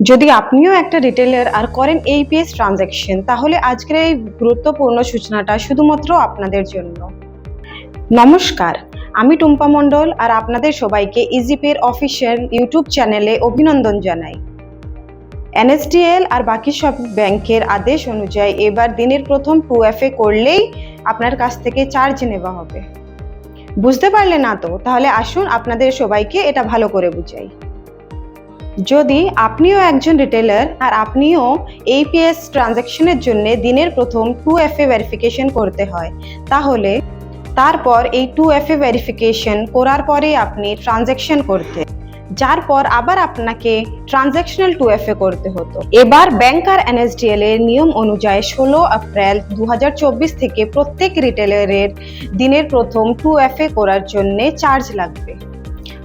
যদি আপনিও একটা রিটেলার আর করেন এইপিএস ট্রানজ্যাকশন তাহলে আজকের এই গুরুত্বপূর্ণ সূচনাটা শুধুমাত্র আপনাদের জন্য। নমস্কার, আমি টুম্পা মণ্ডল আর আপনাদের সবাইকে ইজিপের অফিসিয়াল ইউটিউব চ্যানেলে অভিনন্দন জানাই। এনএসডিএল আর বাকি সব ব্যাংকের আদেশ অনুযায়ী এবার দিনের প্রথম টু এফ এ করলেই আপনার কাছ থেকে চার্জ নেওয়া হবে। বুঝতে পারলে না তো? তাহলে আসুন আপনাদের সবাইকে এটা ভালো করে বুঝাই। যদি আপনিও একজন রিটেলার আর আপনিও এইপিএস ট্রানজ্যাকশনের জন্য দিনের প্রথম টু এফ এ ভেরিফিকেশন করতে হয়, তাহলে তারপর এই টু এফ এ ভেরিফিকেশন করার পরে আপনি ট্রানজ্যাকশন করতে, যার পর আবার আপনাকে ট্রানজ্যাকশনাল টু এফ এ করতে হতো। এবার ব্যাংক আর এনএসডিএল এর নিয়ম অনুযায়ী ষোলো এপ্রিল দু হাজার চব্বিশ থেকে প্রত্যেক রিটেলারের দিনের প্রথম টু এফ এ করার জন্য চার্জ লাগবে।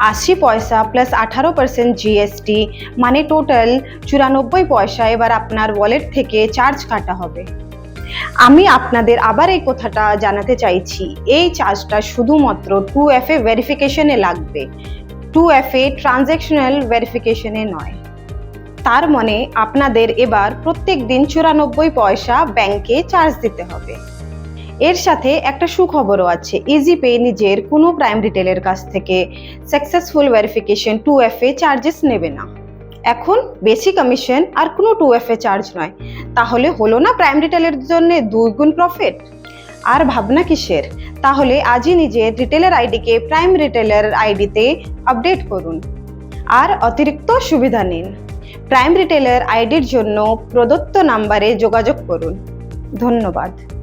আশি পয়সা প্লাস আঠারো পার্সেন্ট জিএসটি মানে টোটাল চুরানব্বই পয়সা এবার আপনার ওয়ালেট থেকে চার্জ কাটা হবে। আমি আপনাদের আবার এই কথাটা জানাতে চাইছি, এই চার্জটা শুধুমাত্র টু এফ এ ভেরিফিকেশনে লাগবে টু এফ এ ট্রানজ্যাকশনাল ভেরিফিকেশনে নয়। তার মানে আপনাদের এবার প্রত্যেক দিন চুরানব্বই পয়সা ব্যাংকে চার্জ দিতে হবে। এর সাথে একটা সুখবরও আছে। ইজি পে নিজের কোনো প্রাইম রিটেলের কাছ থেকে successful verification two F A charges নেবে না। এখন বেশি কমিশন আর কোনো টু এফ এ চার্জ নয়। তাহলে হলো না প্রাইম রিটেলের জন্য দুই গুণ প্রফিট আর ভাবনা কিসের? তাহলে আজই নিজের রিটেলার আইডিকে প্রাইম রিটেলার আইডিতে আপডেট করুন। আর অতিরিক্ত সুবিধা নিন। প্রাইম রিটেলার আইডির জন্য প্রদত্ত নাম্বারে যোগাযোগ করুন। ধন্যবাদ।